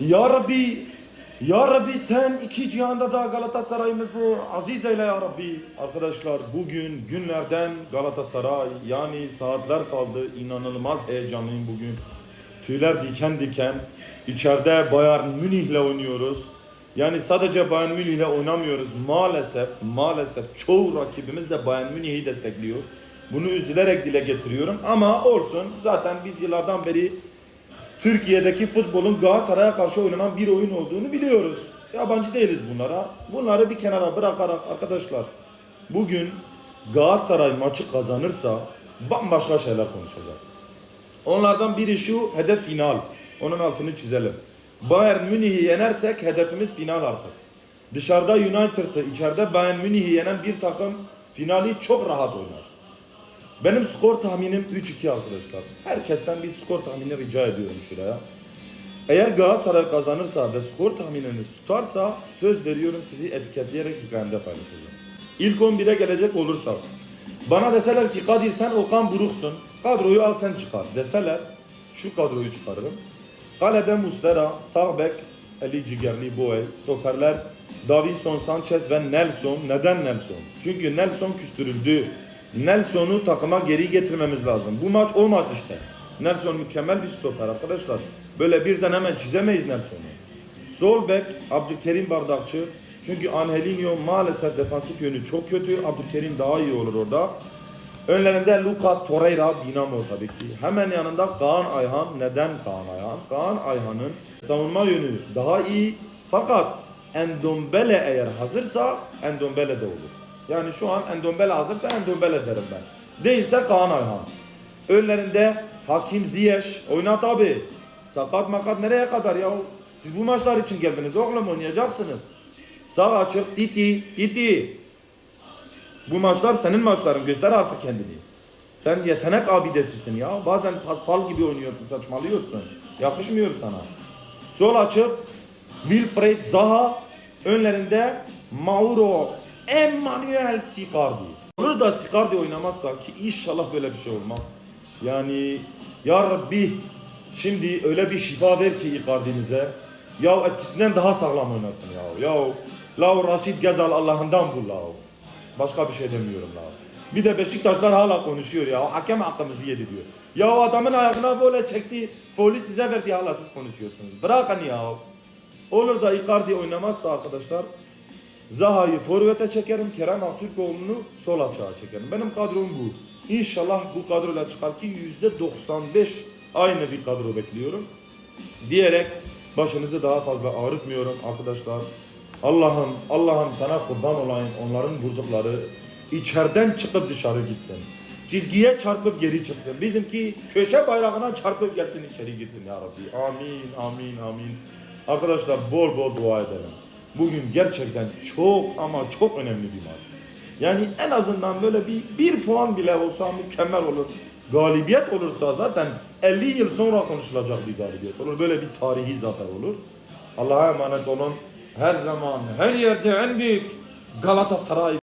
Ya Rabbi, Ya Rabbi sen iki cihanda da Galatasaray'ımızı aziz eyle Ya Rabbi. Arkadaşlar bugün günlerden Galatasaray yani saatler kaldı. İnanılmaz heyecanlıyım bugün. Tüyler diken diken. İçeride Bayern Münih'le oynuyoruz. Yani sadece Bayern Münih'le oynamıyoruz. Maalesef, maalesef çoğu rakibimiz de Bayern Münih'i destekliyor. Bunu üzülerek dile getiriyorum ama olsun. Zaten biz yıllardan beri Türkiye'deki futbolun Galatasaray'a karşı oynanan bir oyun olduğunu biliyoruz. Yabancı değiliz bunlara. Bunları bir kenara bırakarak arkadaşlar bugün Galatasaray maçı kazanırsa bambaşka şeyler konuşacağız. Onlardan biri şu hedef final. Onun altını çizelim. Bayern Münih'i yenersek hedefimiz final artık. Dışarıda United'ı, içeride Bayern Münih'i yenen bir takım finali çok rahat oynar. Benim skor tahminim 3-2 arkadaşlar. Herkesten bir skor tahmini rica ediyorum şuraya. Eğer Galatasaray kazanırsa ve skor tahmininiz tutarsa söz veriyorum sizi etiketleyerek hikayemde paylaşacağım. İlk 11'e gelecek olursak. Bana deseler ki Kadir sen Okan Buruk'sun. Kadroyu al sen çıkar deseler şu kadroyu çıkarırım. Kalede Mustera, sağ Ali Cigerli Boye, stoperler Davison Sanchez ve Nelson. Neden Nelson? Çünkü Nelson küstürüldü. Nelson'u takıma geri getirmemiz lazım. Bu maç o maç işte. Nelson mükemmel bir stoper arkadaşlar. Böyle birden hemen çizemeyiz Nelson'u. Sol bek Abdülkerim Bardakçı. Çünkü Angelinho maalesef defansif yönü çok kötü. Abdülkerim daha iyi olur orada. Önlerinde Lucas Torreira Dinamo tabii ki. Hemen yanında Kaan Ayhan. Neden Kaan Ayhan? Kaan Ayhan'ın savunma yönü daha iyi. Fakat Endombele eğer hazırsa Endombele de olur. Yani şu an Endombele hazırsa Endombele derim ben. Değilse Kaan Ayhan. Önlerinde Hakim Ziyech. Oynat abi. Sakat makat nereye kadar ya? Siz bu maçlar için geldiniz oğlum oynayacaksınız. Sağ açık Titi Titi. Bu maçlar senin maçların. Göster artık kendini. Sen yetenek abidesisin ya. Bazen paspal gibi oynuyorsun, saçmalıyorsun. Yakışmıyor sana. Sol açık Wilfred Zaha. Önlerinde Mauro Emmanuel Sicardi. Olur da Sicardi oynamazsa ki inşallah böyle bir şey olmaz. Yani ya Rabbi şimdi öyle bir şifa ver ki Icardi'mize. Ya eskisinden daha sağlam oynasın ya. Ya la Raşid Gezal Allah'ından bul la. Başka bir şey demiyorum la. Bir de Beşiktaşlar hala konuşuyor ya. Hakem hakkımızı yedi diyor. Ya o adamın ayağına böyle çekti. Foli size verdi hala siz konuşuyorsunuz. Bırakın ya. Olur da Icardi oynamazsa arkadaşlar Zaha'yı forvete çekerim. Kerem Aktürkoğlu'nu sol açığa çekerim. Benim kadrom bu. İnşallah bu kadroyla çıkar ki %95 aynı bir kadro bekliyorum. Diyerek başınızı daha fazla ağrıtmıyorum arkadaşlar. Allah'ım Allah'ım sana kurban olayım onların vurdukları içeriden çıkıp dışarı gitsin. Çizgiye çarpıp geri çıksın. Bizimki köşe bayrağına çarpıp gelsin içeri girsin ya Rabbi. Amin amin amin. Arkadaşlar bol bol dua edelim. Bugün gerçekten çok ama çok önemli bir maç. Yani en azından böyle bir, bir puan bile olsa mükemmel olur. Galibiyet olursa zaten 50 yıl sonra konuşulacak bir galibiyet olur. Böyle bir tarihi zafer olur. Allah'a emanet olun. Her zaman her yerde en büyük Galatasaray